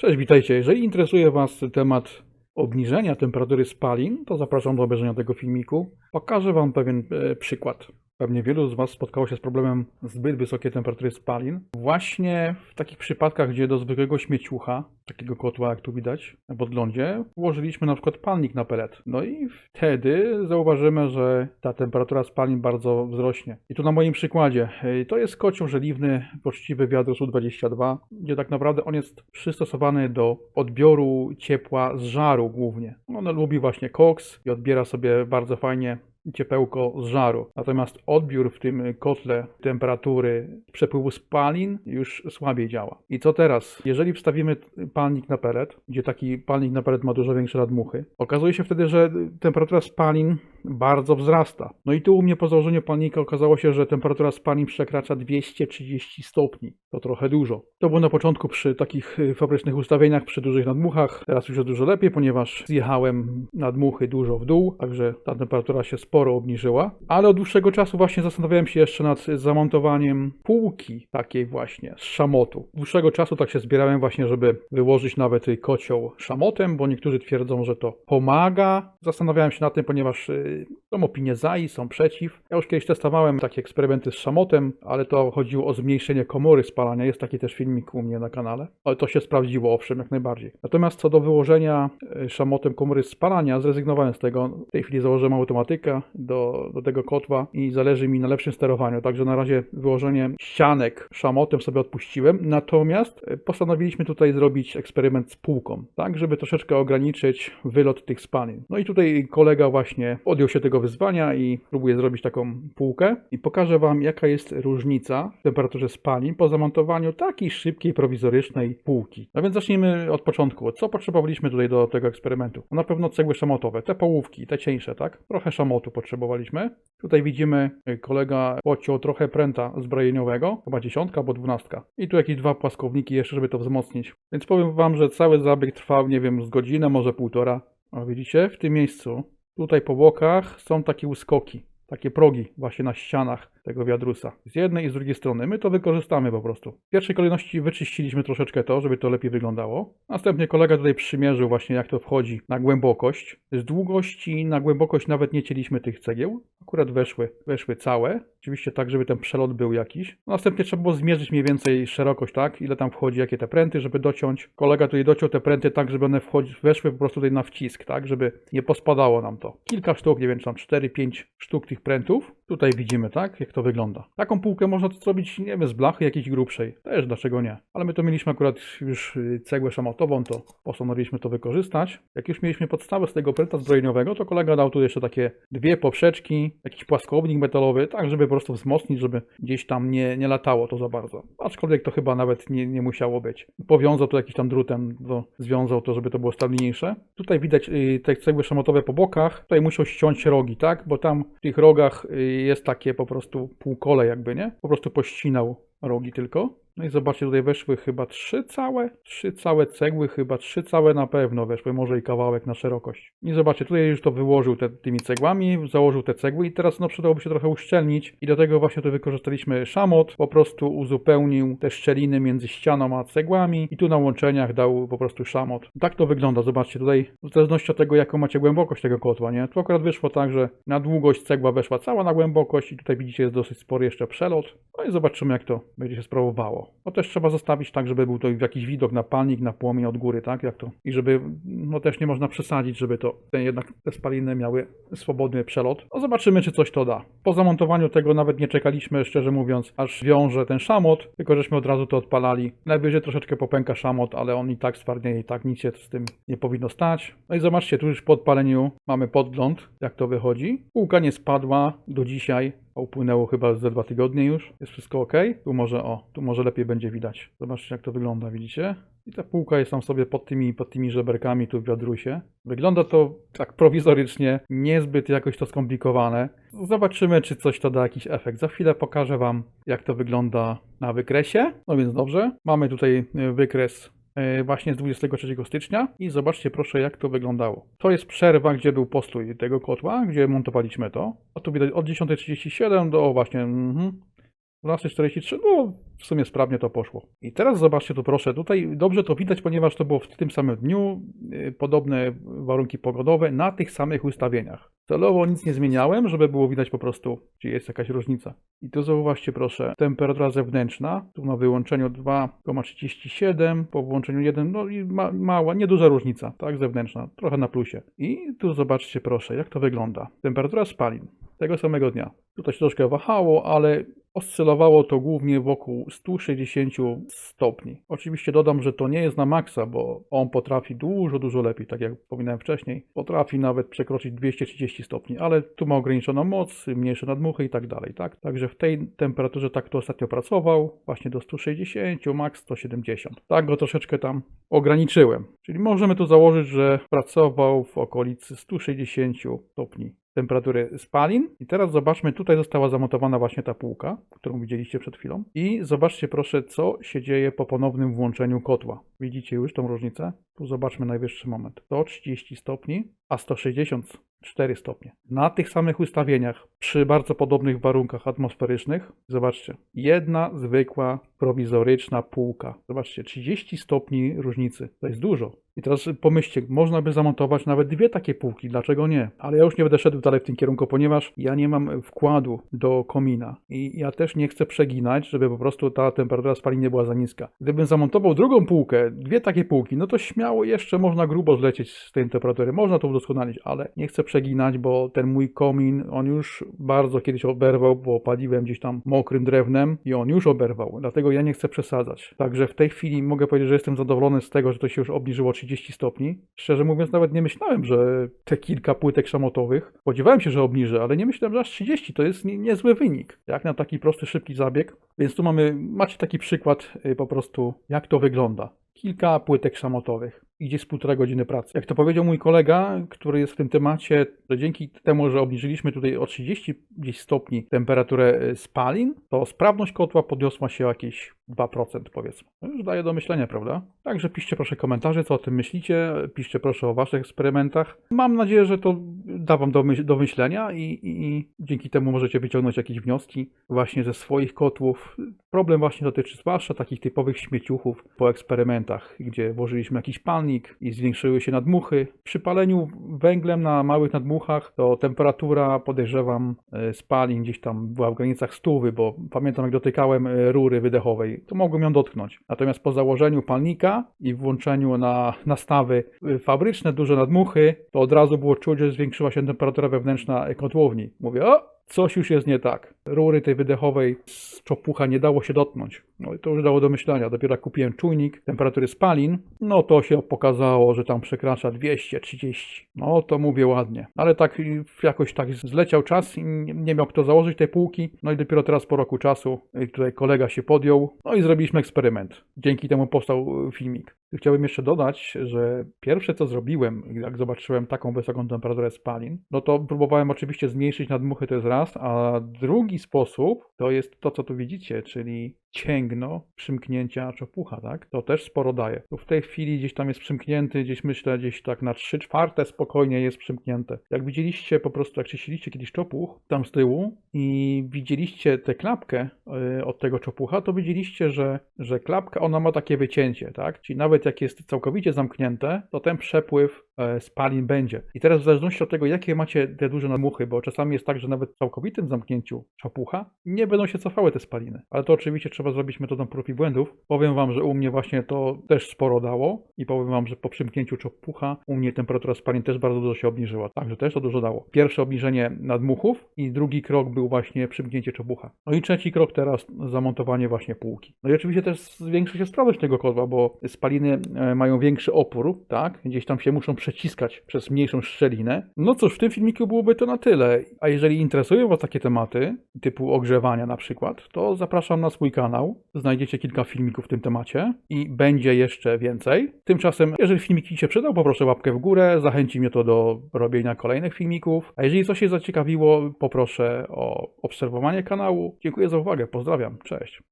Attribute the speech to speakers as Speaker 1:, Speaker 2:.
Speaker 1: Cześć, witajcie. Jeżeli interesuje Was temat obniżenia temperatury spalin, to zapraszam do obejrzenia tego filmiku. Pokażę Wam pewien e, przykład. Pewnie wielu z Was spotkało się z problemem zbyt wysokiej temperatury spalin. Właśnie w takich przypadkach, gdzie do zwykłego śmieciucha, takiego kotła jak tu widać na podglądzie, włożyliśmy na przykład palnik na pelet. No i wtedy zauważymy, że ta temperatura spalin bardzo wzrośnie. I tu na moim przykładzie, to jest kocioł żeliwny poczciwy wiatr Su-22, gdzie tak naprawdę on jest przystosowany do odbioru ciepła z żaru głównie. On lubi właśnie koks i odbiera sobie bardzo fajnie ciepełko z żaru. Natomiast odbiór w tym kotle temperatury przepływu spalin już słabiej działa. I co teraz? Jeżeli wstawimy palnik na pelet, gdzie taki palnik na pelet ma dużo większe nadmuchy, okazuje się wtedy, że temperatura spalin bardzo wzrasta. No i tu u mnie po założeniu palnika okazało się, że temperatura spalin przekracza 230 stopni. To trochę dużo. To było na początku przy takich y, fabrycznych ustawieniach, przy dużych nadmuchach. Teraz już jest dużo lepiej, ponieważ zjechałem nadmuchy dużo w dół, także ta temperatura się sporo obniżyła. Ale od dłuższego czasu właśnie zastanawiałem się jeszcze nad zamontowaniem półki takiej właśnie z szamotu. Dłuższego czasu tak się zbierałem właśnie, żeby wyłożyć nawet y, kocioł szamotem, bo niektórzy twierdzą, że to pomaga. Zastanawiałem się nad tym, ponieważ y, są opinie za i są przeciw. Ja już kiedyś testowałem takie eksperymenty z szamotem, ale to chodziło o zmniejszenie komory spalania. Jest taki też filmik u mnie na kanale. Ale to się sprawdziło, owszem, jak najbardziej. Natomiast co do wyłożenia y, szamotem komory spalania, zrezygnowałem z tego. W tej chwili założyłem automatykę do, do tego kotła i zależy mi na lepszym sterowaniu. Także na razie wyłożenie ścianek szamotem sobie odpuściłem. Natomiast y, postanowiliśmy tutaj zrobić eksperyment z półką, tak, żeby troszeczkę ograniczyć wylot tych spalin. No i tutaj kolega właśnie podjął się tego wyzwania i próbuje zrobić taką półkę i pokażę Wam, jaka jest różnica w temperaturze spalin po zamontowaniu takiej szybkiej, prowizorycznej półki. No więc zacznijmy od początku. Co potrzebowaliśmy tutaj do tego eksperymentu? No na pewno cegły szamotowe, te połówki, te cieńsze, tak? Trochę szamotu potrzebowaliśmy. Tutaj widzimy, y, kolega pociął trochę pręta zbrojeniowego, chyba dziesiątka albo dwunastka. I tu jakieś dwa płaskowniki jeszcze, żeby to wzmocnić. Więc powiem Wam, że cały zabieg trwał, nie wiem, z godzinę, może półtora. A widzicie, w tym miejscu Tutaj po bokach są takie uskoki, takie progi właśnie na ścianach tego wiadrusa. Z jednej i z drugiej strony. My to wykorzystamy po prostu. W pierwszej kolejności wyczyściliśmy troszeczkę to, żeby to lepiej wyglądało. Następnie kolega tutaj przymierzył właśnie jak to wchodzi na głębokość. Z długości na głębokość nawet nie cieliśmy tych cegieł. Akurat weszły, weszły całe. Oczywiście tak, żeby ten przelot był jakiś. Następnie trzeba było zmierzyć mniej więcej szerokość, tak? Ile tam wchodzi, jakie te pręty, żeby dociąć. Kolega tutaj dociął te pręty tak, żeby one wchodzi, weszły po prostu tutaj na wcisk, tak? Żeby nie pospadało nam to. Kilka sztuk, nie wiem, czy tam 4-5 sztuk tych prętów. Tutaj widzimy, tak? Jak to wygląda. Taką półkę można zrobić, nie wiem, z blachy jakiejś grubszej. Też dlaczego nie. Ale my to mieliśmy akurat już y, cegłę szamotową, to postanowiliśmy to wykorzystać. Jak już mieliśmy podstawę z tego pręta zbrojeniowego, to kolega dał tu jeszcze takie dwie poprzeczki, jakiś płaskownik metalowy, tak żeby po prostu wzmocnić, żeby gdzieś tam nie, nie latało to za bardzo. Aczkolwiek to chyba nawet nie, nie musiało być. Powiązał to jakiś tam drutem, to związał to, żeby to było stabilniejsze. Tutaj widać y, te cegły szamotowe po bokach. Tutaj musiał ściąć rogi, tak? Bo tam w tych rogach y, jest takie po prostu półkole jakby, nie? Po prostu pościnał rogi tylko. No i zobaczcie, tutaj weszły chyba trzy całe, trzy całe cegły, chyba trzy całe na pewno weszły, może i kawałek na szerokość. I zobaczcie, tutaj już to wyłożył te, tymi cegłami, założył te cegły i teraz no przydałoby się trochę uszczelnić i do tego właśnie tu wykorzystaliśmy szamot, po prostu uzupełnił te szczeliny między ścianą a cegłami i tu na łączeniach dał po prostu szamot. Tak to wygląda, zobaczcie, tutaj w zależności od tego jaką macie głębokość tego kotła, nie? Tu akurat wyszło tak, że na długość cegła weszła cała na głębokość i tutaj widzicie jest dosyć spory jeszcze przelot. No i zobaczymy jak to będzie się sprawowało. No też trzeba zostawić tak, żeby był to jakiś widok na palnik, na płomień od góry, tak? Jak to? I żeby, no też nie można przesadzić, żeby to te jednak te spaliny miały swobodny przelot. No zobaczymy, czy coś to da. Po zamontowaniu tego nawet nie czekaliśmy, szczerze mówiąc, aż wiąże ten szamot, tylko żeśmy od razu to odpalali. Najwyżej troszeczkę popęka szamot, ale on i tak stwardnieje i tak nic się z tym nie powinno stać. No i zobaczcie, tu już po odpaleniu mamy podgląd, jak to wychodzi. Półka nie spadła do dzisiaj. Upłynęło chyba ze dwa tygodnie już. Jest wszystko ok. Tu może o, tu może lepiej będzie widać. Zobaczcie jak to wygląda, widzicie? I ta półka jest tam sobie pod tymi, pod tymi żeberkami tu w wiadrusie. Wygląda to tak prowizorycznie, niezbyt jakoś to skomplikowane. Zobaczymy, czy coś to da jakiś efekt. Za chwilę pokażę Wam, jak to wygląda na wykresie. No więc dobrze, mamy tutaj wykres właśnie z 23 stycznia i zobaczcie proszę jak to wyglądało. To jest przerwa, gdzie był postój tego kotła, gdzie montowaliśmy to. A tu widać od 10.37 do o, właśnie mhm, 12.43, no w sumie sprawnie to poszło. I teraz zobaczcie tu proszę, tutaj dobrze to widać, ponieważ to było w tym samym dniu, yy, podobne warunki pogodowe na tych samych ustawieniach. Celowo nic nie zmieniałem, żeby było widać po prostu, czy jest jakaś różnica. I tu zauważcie proszę, temperatura zewnętrzna, tu na wyłączeniu 2,37, po włączeniu 1, no i ma, mała, nieduża różnica, tak, zewnętrzna, trochę na plusie. I tu zobaczcie proszę, jak to wygląda. Temperatura spalin tego samego dnia. Tutaj się troszkę wahało, ale oscylowało to głównie wokół 160 stopni. Oczywiście dodam, że to nie jest na maksa, bo on potrafi dużo, dużo lepiej, tak jak wspominałem wcześniej. Potrafi nawet przekroczyć 230 stopni, ale tu ma ograniczoną moc, mniejsze nadmuchy i tak dalej, tak? Także w tej temperaturze tak to ostatnio pracował, właśnie do 160, max 170. Tak go troszeczkę tam ograniczyłem. Czyli możemy tu założyć, że pracował w okolicy 160 stopni temperatury spalin. I teraz zobaczmy, tutaj została zamontowana właśnie ta półka, którą widzieliście przed chwilą. I zobaczcie proszę, co się dzieje po ponownym włączeniu kotła. Widzicie już tą różnicę? Tu zobaczmy najwyższy moment. 130 stopni, a 164 stopnie. Na tych samych ustawieniach, przy bardzo podobnych warunkach atmosferycznych, zobaczcie, jedna zwykła, prowizoryczna półka. Zobaczcie, 30 stopni różnicy. To jest dużo. I teraz pomyślcie, można by zamontować nawet dwie takie półki, dlaczego nie? Ale ja już nie będę szedł dalej w tym kierunku, ponieważ ja nie mam wkładu do komina i ja też nie chcę przeginać, żeby po prostu ta temperatura spalin nie była za niska. Gdybym zamontował drugą półkę, dwie takie półki, no to śmiało jeszcze można grubo zlecieć z tej temperatury, można to udoskonalić, ale nie chcę przeginać, bo ten mój komin, on już bardzo kiedyś oberwał, bo paliłem gdzieś tam mokrym drewnem i on już oberwał, dlatego ja nie chcę przesadzać. Także w tej chwili mogę powiedzieć, że jestem zadowolony z tego, że to się już obniżyło 30 stopni. Szczerze mówiąc, nawet nie myślałem, że te kilka płytek szamotowych, spodziewałem się, że obniżę, ale nie myślałem, że aż 30 to jest nie, niezły wynik, jak na taki prosty, szybki zabieg. Więc tu mamy, macie taki przykład y, po prostu, jak to wygląda. Kilka płytek szamotowych i gdzieś z półtora godziny pracy. Jak to powiedział mój kolega, który jest w tym temacie, że dzięki temu, że obniżyliśmy tutaj o 30 gdzieś stopni temperaturę y, spalin, to sprawność kotła podniosła się o jakieś 2% powiedzmy. To już daje do myślenia, prawda? Także piszcie proszę komentarze, co o tym myślicie, piszcie proszę o waszych eksperymentach. Mam nadzieję, że to da wam do, myśl do myślenia i, i, i dzięki temu możecie wyciągnąć jakieś wnioski właśnie ze swoich kotłów. Problem właśnie dotyczy zwłaszcza takich typowych śmieciuchów po eksperymentach, gdzie włożyliśmy jakiś i zwiększyły się nadmuchy. Przy paleniu węglem na małych nadmuchach to temperatura, podejrzewam, e, spalin gdzieś tam była w granicach stówy, bo pamiętam jak dotykałem e, rury wydechowej, to mogłem ją dotknąć. Natomiast po założeniu palnika i włączeniu na nastawy y, fabryczne, duże nadmuchy, to od razu było czuć, że zwiększyła się temperatura wewnętrzna kotłowni. Mówię, o, coś już jest nie tak. Rury tej wydechowej z czopucha nie dało się dotknąć. No i to już dało do myślenia. Dopiero jak kupiłem czujnik temperatury spalin, no to się pokazało, że tam przekracza 230. No to mówię ładnie. Ale tak jakoś tak zleciał czas i nie, nie miał kto założyć tej półki. No i dopiero teraz po roku czasu y, tutaj kolega się podjął. No i zrobiliśmy eksperyment. Dzięki temu powstał y, filmik. Chciałbym jeszcze dodać, że pierwsze co zrobiłem, jak zobaczyłem taką wysoką temperaturę spalin, no to próbowałem oczywiście zmniejszyć nadmuchy, to jest raz, a drugi sposób to jest to, co tu widzicie, czyli cięgno przymknięcia czopucha, tak? To też sporo daje. Tu w tej chwili gdzieś tam jest przymknięty, gdzieś myślę, gdzieś tak na 3 czwarte spokojnie jest przymknięte. Jak widzieliście po prostu, jak czyściliście kiedyś czopuch tam z tyłu i widzieliście tę klapkę yy, od tego czopucha, to widzieliście, że, że klapka ona ma takie wycięcie, tak? Czyli nawet jak jest całkowicie zamknięte, to ten przepływ e, spalin będzie. I teraz w zależności od tego, jakie macie te duże namuchy, bo czasami jest tak, że nawet w całkowitym zamknięciu czopucha nie będą się cofały te spaliny. Ale to oczywiście trzeba zrobić metodą prób i błędów. Powiem wam, że u mnie właśnie to też sporo dało i powiem wam, że po przymknięciu czopucha u mnie temperatura spalin też bardzo dużo się obniżyła. Także też to dużo dało. Pierwsze obniżenie nadmuchów i drugi krok był właśnie przymknięcie czopucha. No i trzeci krok teraz zamontowanie właśnie półki. No i oczywiście też zwiększy się sprawność tego kotła, bo spaliny e, mają większy opór, tak? Gdzieś tam się muszą przeciskać przez mniejszą szczelinę. No cóż, w tym filmiku byłoby to na tyle. A jeżeli interesują Was takie tematy, typu ogrzewania na przykład, to zapraszam na swój kanał. Znajdziecie kilka filmików w tym temacie i będzie jeszcze więcej. Tymczasem, jeżeli filmik Ci się przydał, poproszę łapkę w górę, zachęci mnie to do robienia kolejnych filmików. A jeżeli coś się zaciekawiło, poproszę o obserwowanie kanału. Dziękuję za uwagę, pozdrawiam, cześć.